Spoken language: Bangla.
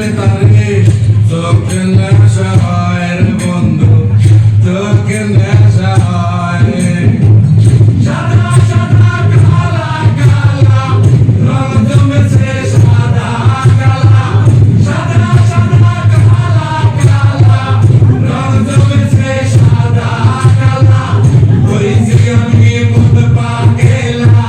Let